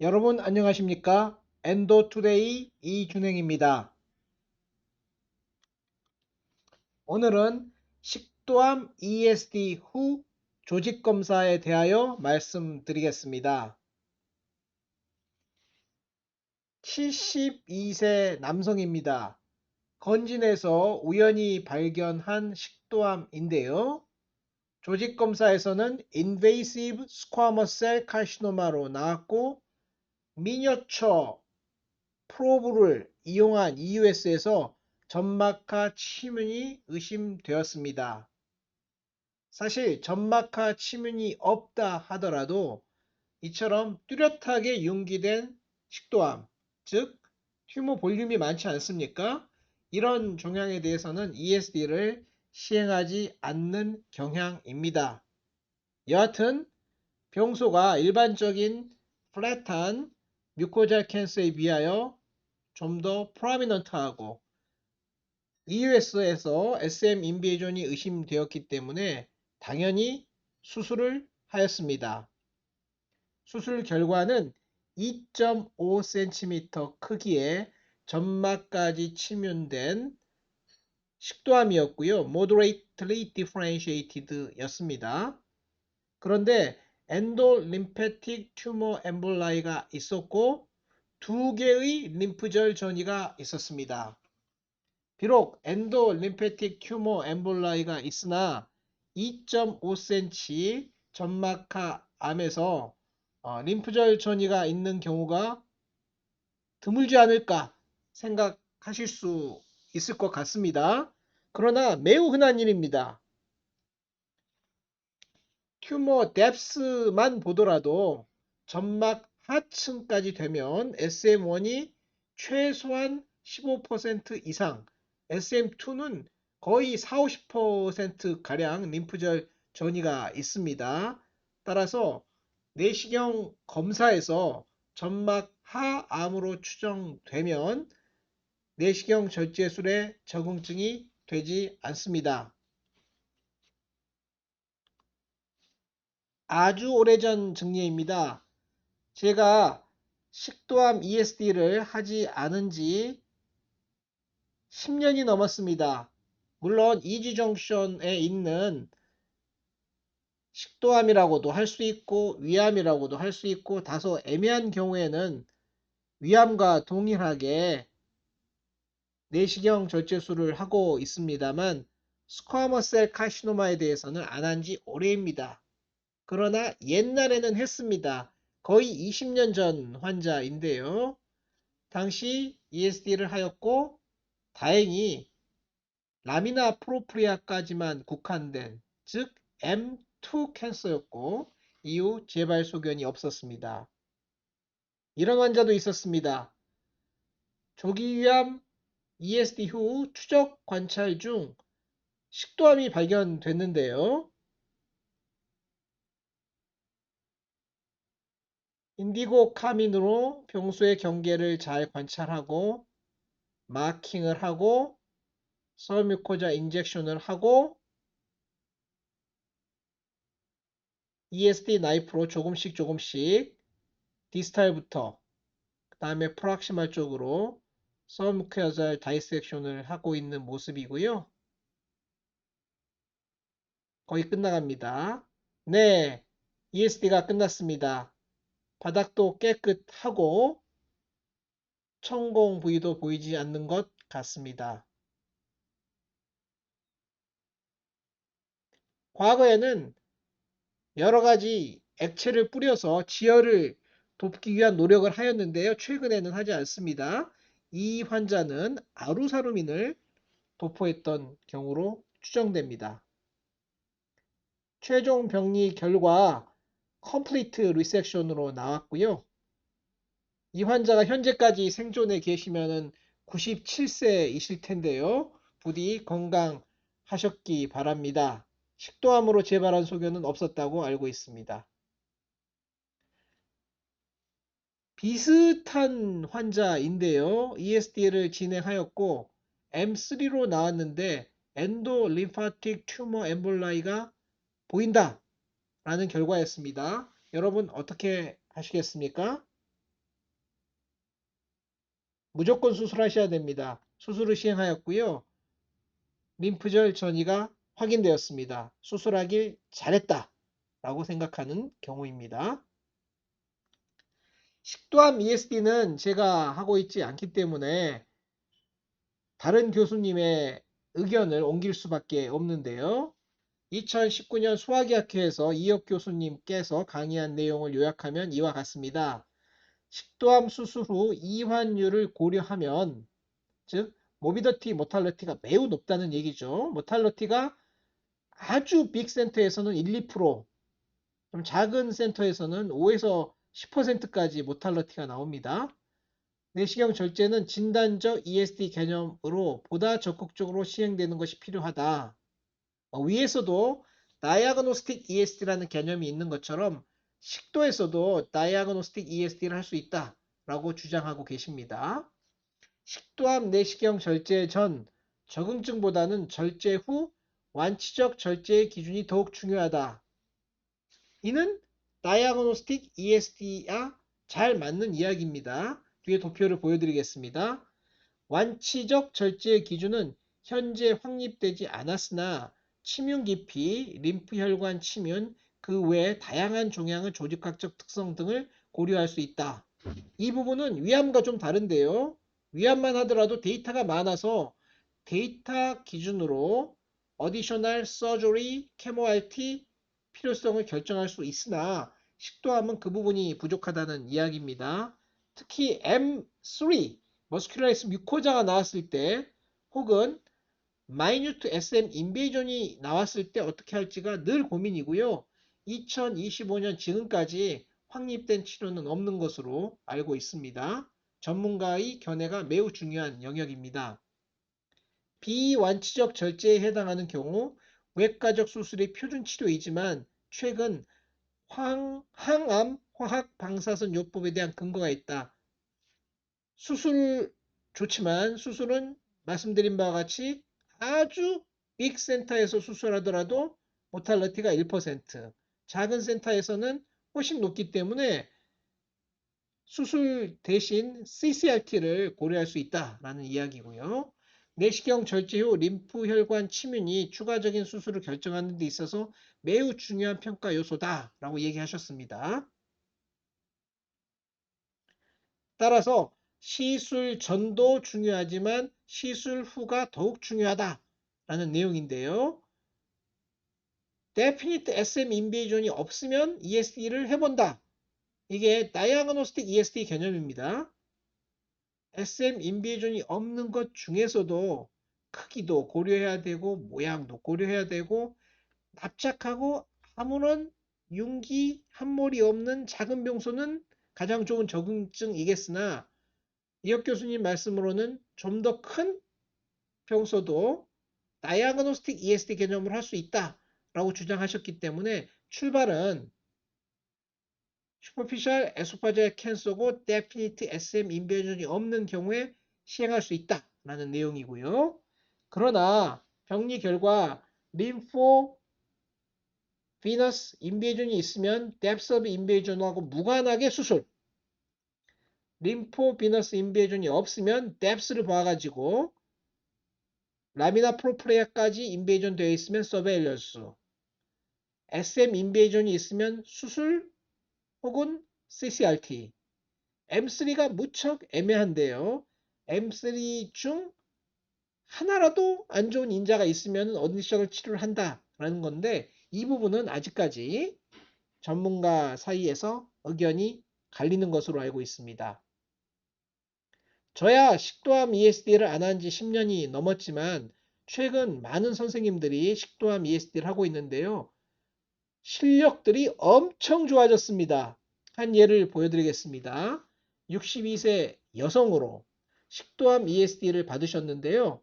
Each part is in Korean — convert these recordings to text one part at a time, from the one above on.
여러분 안녕하십니까? 엔도 투데이 이준행입니다. 오늘은 식도암 ESD 후 조직 검사에 대하여 말씀드리겠습니다. 72세 남성입니다. 건진에서 우연히 발견한 식도암인데요. 조직 검사에서는 Invasive Squamous Cell Carcinoma로 나왔고 미니어처 프로브를 이용한 EUS에서 점막하 침윤이 의심되었습니다. 사실 점막하 침윤이 없다 하더라도 이처럼 뚜렷하게 융기된 식도암, 즉 튜머 볼륨이 많지 않습니까? 이런 종양에 대해서는 ESD를 시행하지 않는 경향입니다. 여하튼 병소가 일반적인 플랫한 뮤코잘 캔서에 비하여 좀 더 프라미넌트하고 EUS에서 SM 인베이전이 의심되었기 때문에 당연히 수술을 하였습니다. 수술 결과는 2.5cm 크기의 점막까지 침윤된 식도암이었고요. moderately differentiated 였습니다. 그런데 엔도림페틱 튜머 엠볼라이가 있었고 두 개의 림프절 전이가 있었습니다. 비록 엔도림페틱 튜머 엠볼라이가 있으나 2.5cm 점막하 암에서 어, 림프절 전이가 있는 경우가 드물지 않을까 생각하실 수 있을 것 같습니다. 그러나 매우 흔한 일입니다. 튜머 뎁스만 보더라도 점막 하층까지 되면 SM1이 최소한 15% 이상, SM2는 거의 4, 50% 가량 림프절 전이가 있습니다. 따라서 내시경 검사에서 점막 하암으로 추정되면 내시경 절제술에 적응증이 되지 않습니다. 아주 오래전 증례입니다. 제가 식도암 ESD를 하지 않은 지 10년이 넘었습니다. 물론 이지 정션에 있는 식도암이라고도 할 수 있고 위암이라고도 할 수 있고 다소 애매한 경우에는 위암과 동일하게 내시경 절제술을 하고 있습니다만 스쿼머셀 카시노마에 대해서는 안 한 지 오래입니다. 그러나 옛날에는 했습니다. 거의 20년 전 환자인데요. 당시 ESD를 하였고 다행히 라미나 프로프리아까지만 국한된 즉 M2 캔서였고 이후 재발 소견이 없었습니다. 이런 환자도 있었습니다. 조기위암 ESD 후 추적 관찰 중 식도암이 발견됐는데요. 인디고 카민으로 병소의 경계를 잘 관찰하고 마킹을 하고 서뮤코자 인젝션을 하고 ESD 나이프로 조금씩 조금씩 디스탈부터 그 다음에 프락시말 쪽으로 서뮤코자 다이섹션을 하고 있는 모습이고요. 거의 끝나갑니다. 네, ESD가 끝났습니다. 바닥도 깨끗하고 천공 부위도 보이지 않는 것 같습니다. 과거에는 여러 가지 액체를 뿌려서 지혈을 돕기 위한 노력을 하였는데요. 최근에는 하지 않습니다. 이 환자는 아루사루민을 도포했던 경우로 추정됩니다. 최종 병리 결과 컴플리트 리섹션으로 나왔고요. 이 환자가 현재까지 생존해 계시면은 97세이실 텐데요. 부디 건강하셨기 바랍니다. 식도암으로 재발한 소견은 없었다고 알고 있습니다. 비슷한 환자인데요. ESD를 진행하였고 M3로 나왔는데 엔도 림파틱 튜머 엠볼라이가 보인다 라는 결과였습니다. 여러분 어떻게 하시겠습니까? 무조건 수술하셔야 됩니다. 수술을 시행하였고요. 림프절 전이가 확인되었습니다. 수술하길 잘했다 라고 생각하는 경우입니다. 식도암 ESD는 제가 하고 있지 않기 때문에 다른 교수님의 의견을 옮길 수밖에 없는데요. 2019년 수학의학회에서 이혁 교수님께서 강의한 내용을 요약하면 이와 같습니다. 식도암 수술 후 이환율을 고려하면 즉 모비더티 모탈러티가 매우 높다는 얘기죠. 모탈러티가 아주 빅 센터에서는 1, 2%, 좀 작은 센터에서는 5에서 10%까지 모탈러티가 나옵니다. 내시경 절제는 진단적 ESD 개념으로 보다 적극적으로 시행되는 것이 필요하다. 어, 위에서도 다이아그노스틱 ESD라는 개념이 있는 것처럼 식도에서도 다이아그노스틱 ESD를 할 수 있다 라고 주장하고 계십니다. 식도암 내시경 절제 전 적응증보다는 절제 후 완치적 절제의 기준이 더욱 중요하다. 이는 다이아그노스틱 ESD와 잘 맞는 이야기입니다. 뒤에 도표를 보여드리겠습니다. 완치적 절제의 기준은 현재 확립되지 않았으나 침윤 깊이, 림프혈관 침윤, 그 외에 다양한 종양의 조직학적 특성 등을 고려할 수 있다. 이 부분은 위암과 좀 다른데요. 위암만 하더라도 데이터가 많아서 데이터 기준으로 어디셔널 서저리, 케모알티 필요성을 결정할 수 있으나 식도암은 그 부분이 부족하다는 이야기입니다. 특히 M3, 머스큘라리스 뮤코자가 나왔을 때 혹은 마이뉴트 SM 인베이전이 나왔을 때 어떻게 할지가 늘 고민이고요. 2025년 지금까지 확립된 치료는 없는 것으로 알고 있습니다. 전문가의 견해가 매우 중요한 영역입니다. 비완치적 절제에 해당하는 경우 외과적 수술이 표준 치료이지만 최근 황, 항암 화학 방사선 요법에 대한 근거가 있다. 수술 좋지만 수술은 말씀드린 바와 같이 아주 빅 센터에서 수술하더라도 모탈러티가 1%, 작은 센터에서는 훨씬 높기 때문에 수술 대신 CCRT를 고려할 수 있다라는 이야기고요. 내시경 절제 후 림프 혈관 침윤이 추가적인 수술을 결정하는 데 있어서 매우 중요한 평가 요소다라고 얘기하셨습니다. 따라서 시술 전도 중요하지만 시술 후가 더욱 중요하다라는 내용인데요. 데피니트 SM 인베이전이 없으면 ESD를 해본다. 이게 다이아그노스틱 ESD 개념입니다. SM 인베이전이 없는 것 중에서도 크기도 고려해야 되고 모양도 고려해야 되고 납작하고 아무런 융기 한 몰이 없는 작은 병소는 가장 좋은 적응증이겠으나 이혁 교수님 말씀으로는 좀 더 큰 평소도 다이아그노스틱 ESD 개념을 할수 있다라고 주장하셨기 때문에 출발은 슈퍼피셜 에소파지알 캔서고 데피니트 SM 인베전이 없는 경우에 시행할 수 있다라는 내용이고요. 그러나 병리 결과 림포 비너스 인베이전이 있으면 뎁스 오브 인베이전하고 무관하게 수술 림포 비너스 인베이전이 없으면 뎁스를 봐가지고 라미나 프로프레아까지 인베이전 되어 있으면 서베일런스 SM 인베이전이 있으면 수술 혹은 CCRT M3가 무척 애매한데요. M3 중 하나라도 안 좋은 인자가 있으면 어디시적을 치료를 한다라는 건데 이 부분은 아직까지 전문가 사이에서 의견이 갈리는 것으로 알고 있습니다. 저야 식도암 ESD를 안 한 지 10년이 넘었지만 최근 많은 선생님들이 식도암 ESD를 하고 있는데요. 실력들이 엄청 좋아졌습니다. 한 예를 보여드리겠습니다. 62세 여성으로 식도암 ESD를 받으셨는데요.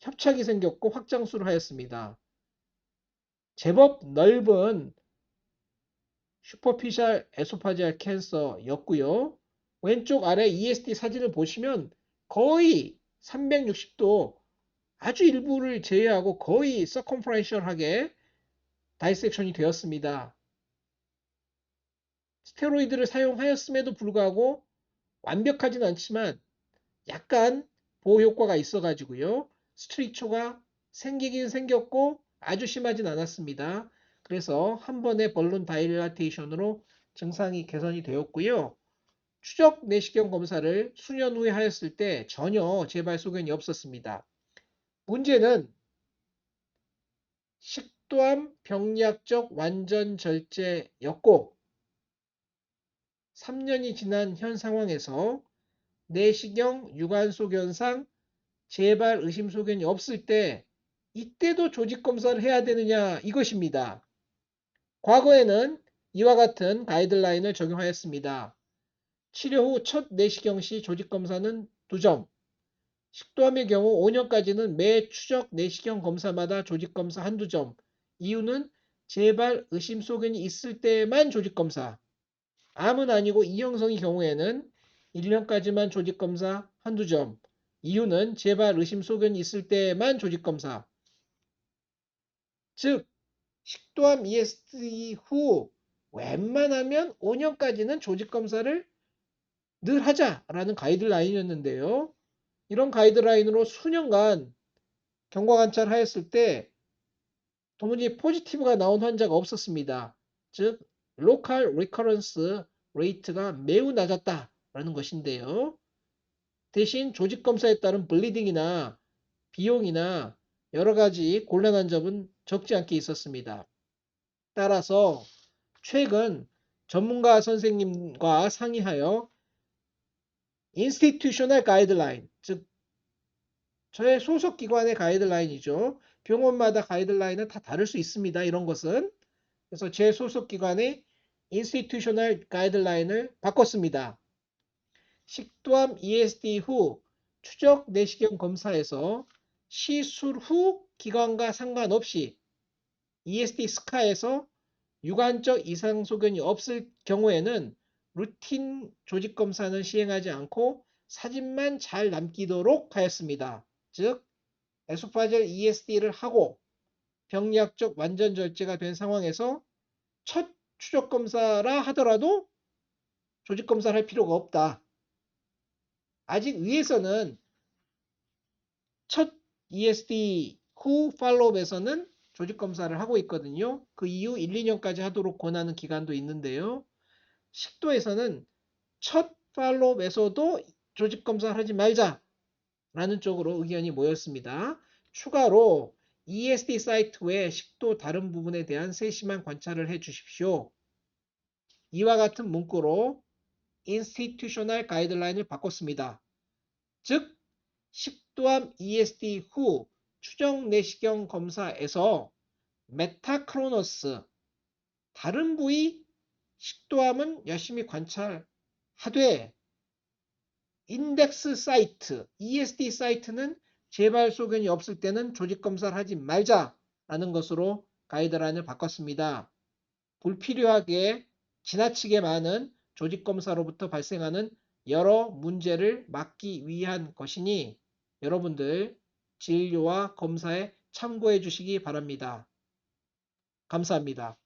협착이 생겼고 확장수를 하였습니다. 제법 넓은 슈퍼피셜 에소파지알 캔서였고요. 왼쪽 아래 ESD 사진을 보시면 거의 360도 아주 일부를 제외하고 거의 서컴프렌셜하게 다이섹션이 되었습니다. 스테로이드를 사용하였음에도 불구하고 완벽하진 않지만 약간 보호 효과가 있어 가지고요. 스트릭초가 생기긴 생겼고 아주 심하진 않았습니다. 그래서 한 번의 벌룬 다이라테이션으로 증상이 개선이 되었고요. 추적 내시경 검사를 수년 후에 하였을 때 전혀 재발 소견이 없었습니다. 문제는 식도암 병리학적 완전 절제였고 3년이 지난 현 상황에서 내시경 유관 소 견상 재발 의심 소견이 없을 때 이때도 조직 검사를 해야 되느냐 이것입니다. 과거에는 이와 같은 가이드라인을 적용하였습니다. 치료 후 첫 내시경 시 조직 검사는 2점, 식도암의 경우 5년까지는 매 추적 내시경 검사마다 조직 검사 한두 점. 이유는 재발 의심 소견이 있을 때만 조직 검사. 암은 아니고 이형성의 경우에는 1년까지만 조직 검사 한두 점. 이유는 재발 의심 소견이 있을 때만 조직 검사. 즉 식도암 ESD 후 웬만하면 5년까지는 조직 검사를 늘 하자라는 가이드라인이었는데요. 이런 가이드라인으로 수년간 경과 관찰하였을 때 도무지 포지티브가 나온 환자가 없었습니다. 즉 로컬 리커런스 레이트가 매우 낮았다라는 것인데요. 대신 조직 검사에 따른 블리딩이나 비용이나 여러 가지 곤란한 점은 적지 않게 있었습니다. 따라서 최근 전문가 선생님과 상의하여 인스티튜셔널 가이드라인, 즉 저의 소속 기관의 가이드라인이죠. 병원마다 가이드라인은 다 다를 수 있습니다. 이런 것은. 그래서 제 소속 기관의 인스티튜셔널 가이드라인을 바꿨습니다. 식도암 ESD 후 추적 내시경 검사에서 시술 후 기관과 상관없이 ESD 스카에서 유관적 이상 소견이 없을 경우에는 루틴 조직 검사는 시행하지 않고 사진만 잘 남기도록 하였습니다. 즉 에소파젤 ESD를 하고 병리학적 완전 절제가 된 상황에서 첫 추적 검사라 하더라도 조직 검사를 할 필요가 없다. 아직 위에서는 첫 ESD 후 팔로업에서는 조직 검사를 하고 있거든요. 그 이후 1, 2년까지 하도록 권하는 기간도 있는데요. 식도에서는 첫 팔로업에서도 조직 검사를 하지 말자라는 쪽으로 의견이 모였습니다. 추가로 ESD 사이트 외 식도 다른 부분에 대한 세심한 관찰을 해 주십시오. 이와 같은 문구로 인스티튜셔널 가이드라인을 바꿨습니다. 즉 식도암 ESD 후 추정 내시경 검사에서 메타크로너스 다른 부위 식도암은 열심히 관찰하되 인덱스 사이트 ESD 사이트는 재발 소견이 없을 때는 조직 검사를 하지 말자라는 것으로 가이드라인을 바꿨습니다. 불필요하게 지나치게 많은 조직 검사로부터 발생하는 여러 문제를 막기 위한 것이니 여러분들 진료와 검사에 참고해 주시기 바랍니다. 감사합니다.